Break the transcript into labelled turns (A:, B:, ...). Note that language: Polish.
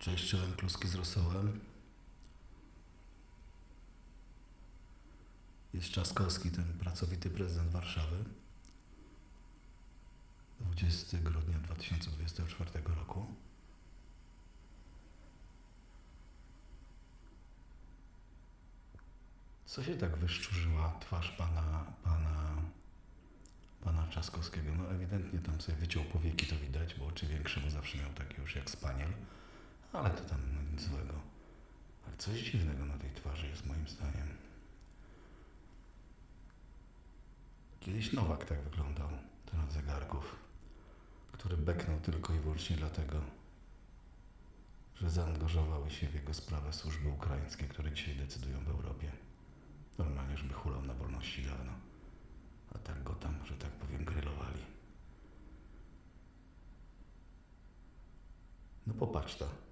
A: Cześć, czołem kluski z rosołem. Jest Trzaskowski, ten pracowity prezydent Warszawy. 20 grudnia 2024 roku. Co się tak wyszczurzyła twarz pana, pana, pana Trzaskowskiego? No ewidentnie tam sobie wyciął powieki, to widać, bo oczy większe, bo zawsze miał takie już jak spaniel. Ale to tam nic złego. Ale coś dziwnego na tej twarzy jest moim zdaniem. Kiedyś Nowak tak wyglądał, ten od zegarków, który beknął tylko i wyłącznie dlatego, że zaangażowały się w jego sprawę służby ukraińskie, które dzisiaj decydują w Europie. Normalnie już by hulał na wolności dawno. A tak go tam, że tak powiem, grillowali. No popatrz to.